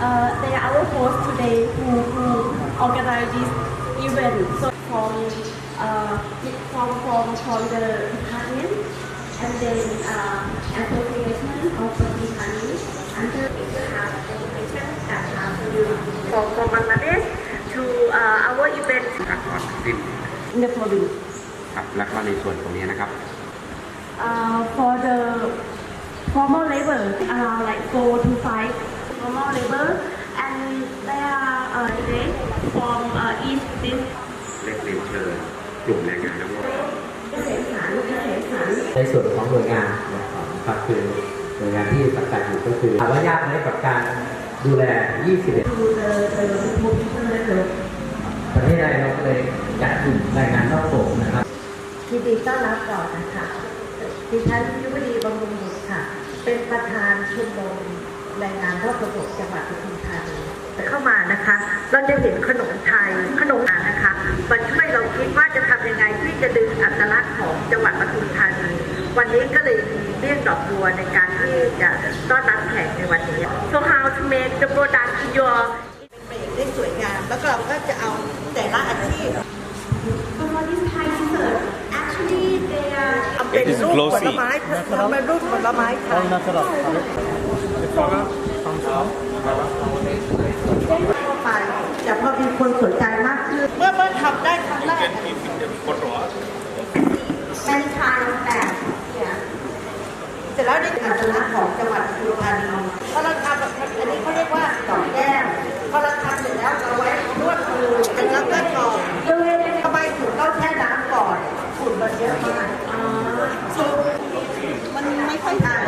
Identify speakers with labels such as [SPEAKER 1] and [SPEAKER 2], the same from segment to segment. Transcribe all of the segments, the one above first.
[SPEAKER 1] uh, they are our host today who, who organize this event. So from uh, from from from the department and then uh, association of the department under have education that have from from Bangladesh to uh, our event
[SPEAKER 2] ครับก่อนสิ้น
[SPEAKER 1] in the province.
[SPEAKER 2] ครับแล้วก็ในส่วนตรงนี้นะครับ
[SPEAKER 1] Uh, for the formal labor, around like four to five formal labor, and there are uh, today from uh, each this
[SPEAKER 2] เรียกเรียนเชิญกลุ่มแรงงานทั้งหมด
[SPEAKER 1] เกษตรสารเกษตรสาร
[SPEAKER 3] ในส่วนของหน่วยงานนะครับคือหน่วยงานที่สังกัดอยู่ก็คือถามว่ายากไหมกับการดูแล 21
[SPEAKER 1] to the the movement level.
[SPEAKER 3] ประเทศไทยเราก็เลยจัดกลุ่มแรงงานนอกระบบนะครับ
[SPEAKER 4] ยินดีต้อนรับก่อนนะคะดิฉันยุวดีบำรุงบุตรค่ะ เป็นประธานชมรม แรงงานนอกระบบจังหวัดปทุมธานีเข้ามานะคะ เราจะเห็นขนมไทยขนมอานะคะ มันช่วยเราคิดว่าจะทำยังไงที่จะดึงอัตลักษณ์ของจังหวัดปทุมธานีวันนี้ก็เลยมีเรื่องดอกบัวในการที่จะต้อนรับแขกในวันนี้
[SPEAKER 1] So how to make the product in your
[SPEAKER 4] ได้สวยงามแล้วก็เราก็จะเอาแต่ละอาชีพ
[SPEAKER 1] for this Thai dessert? Actually, they are
[SPEAKER 4] ทำเป็นรูปผลไม้ทำเป็นรูปผลไม้ไทยทั่วไป แต่พอมีคนสนใจมากขึ้น เมื่อเมื่อทำได้ครั้งแรกเป็นทางแบบเนี่ยเสร็จแล้วได้อัตลักษณ์ของจังหวัดปทุมธานีพอเราทำแบบอันนี้เขาเรียกว่าดอกแก้มพอเราทำเสร็จแล้วเราไว้นวดมือเสร็จแล้วก็ทอทำไมถึงต้องแช่น้ำก่อนฝุ่นมันเยอะมาก มันไม่ค่อยอ่าน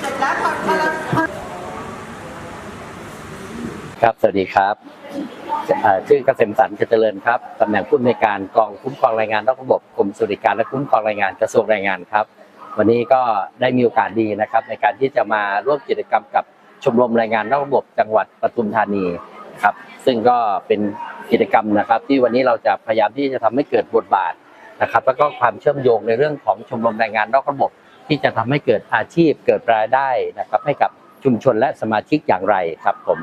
[SPEAKER 4] เสร็จแล้วพอพอเรา
[SPEAKER 3] ครับ สวัสดีครับชื่อเกษมสันต์เจริญครับตำแหน่งผู้อำนวยการกองคุ้มครองแรงงานนอกระบบกรมสวัสดิการและคุ้มครองแรงงานกระทรวงแรงงานครับ วันนี้ก็ได้มีโอกาสดีนะครับ ในการที่จะมาร่วมกิจกรรมกับชมรมแรงงานนอกระบบจังหวัดปทุมธานีครับ ซึ่งก็เป็นกิจกรรมนะครับ ที่วันนี้เราจะพยายามที่จะทำให้เกิดบทบาทนะครับ แล้วก็ความเชื่อมโยงในเรื่องของชมรมแรงงานนอกระบบ ที่จะทำให้เกิดอาชีพเกิดรายได้นะครับ ให้กับชุมชนและสมาชิกอย่างไรครับผม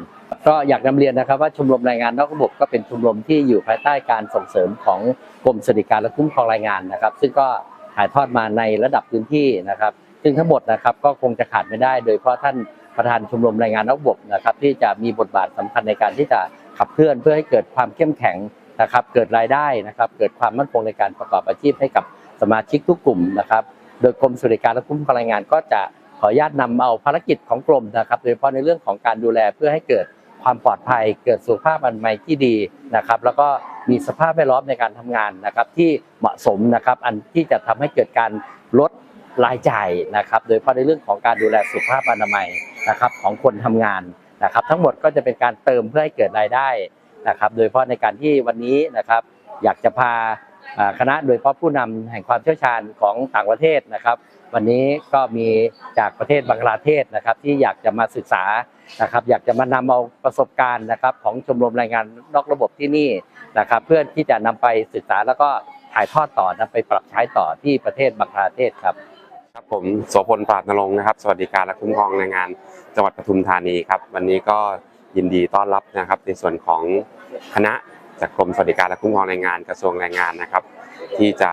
[SPEAKER 3] ก็อยากนำเรียนนะครับว่าชมรมแรงงานนอกระบบก็เป็นชมรมที่อยู่ภายใต้การส่งเสริมของกรมสวัสดิการและคุ้มครองแรงงานนะครับ ซึ่งก็ถ่ายทอดมาในระดับพื้นที่นะครับ ซึ่งทั้งหมดนะครับก็คงจะขาดไม่ได้ โดยเฉพาะท่านประธานชมรมแรงงานนอกระบบนะครับ ที่จะมีบทบาทสำคัญในการที่จะขับเคลื่อนเพื่อให้เกิดความเข้มแข็งนะครับ เกิดรายได้นะครับ เกิดความมั่นคงในการประกอบอาชีพให้กับสมาชิกทุกกลุ่มนะครับ โดยกรมสวัสดิการและคุ้มครองแรงงานก็จะขออนุญาตนำเอาภารกิจของกรมนะครับ โดยเฉพาะในเรื่องของการดูแลเพื่อให้เกิด ความปลอดภัย เกิดสุขภาพอนามัยที่ดีนะครับ แล้วก็มีสภาพแวดล้อมในการทำงานนะครับที่เหมาะสมนะครับอันที่จะทำให้เกิดการลดรายจ่ายนะครับ โดยเฉพาะในเรื่องของการดูแลสุขภาพอนามัยนะครับของคนทำงานนะครับ ทั้งหมดก็จะเป็นการเติมเพื่อให้เกิดรายได้นะครับ โดยเฉพาะในการที่วันนี้นะครับ อยากจะพาคณะโดยเฉพาะผู้นำแห่งความเชี่ยวชาญของต่างประเทศนะครับ วันนี้ก็มีจากประเทศบังกลาเทศนะครับที่อยากจะมาศึกษานะครับอยากจะมานำเอาประสบการณ์นะครับของชมรมแรงงานนอกระบบที่นี่นะครับเพื่อที่จะนำไปศึกษาแล้วก็ถ่ายทอดต่อนำไปปรับใช้ต่อที่ประเทศบังกลาเทศครับ
[SPEAKER 2] ครับผมโสพลปราดนรงค์นะครับสวัสดิการและคุ้มครองแรงงานจังหวัดปทุมธานีครับวันนี้ก็ยินดีต้อนรับนะครับในส่วนของคณะจากกรมสวัสดิการและคุ้มครองแรงงานกระทรวงแรงงานนะครับ ที่จะ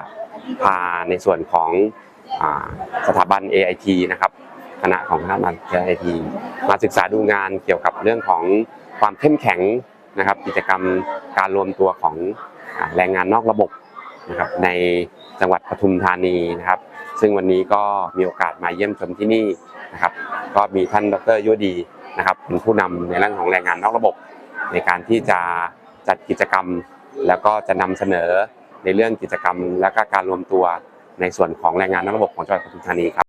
[SPEAKER 2] พาในส่วนของ สถาบัน AIT นะครับคณะของสถาบัน AIT มาศึกษาดูงานเกี่ยวกับเรื่องของความเข้มแข็งนะครับ กิจกรรมการรวมตัวของอแรงงานนอกระบบนะครับในจังหวัดปทุมธานีนะครับ ซึ่งวันนี้ก็มีโอกาสมาเยี่ยมชมที่นี่นะครับ ก็มีท่านดรยุดีนะครับเป็นผู้นำในเรื่องของแรงงานนอกระบบ ในการที่จะจัดกิจกรรม แล้วก็จะนำเสนอในเรื่องกิจกรรม และก็การรวมตัว ในส่วนของแรงงานนอกระบบของจังหวัดปทุมธานีครับ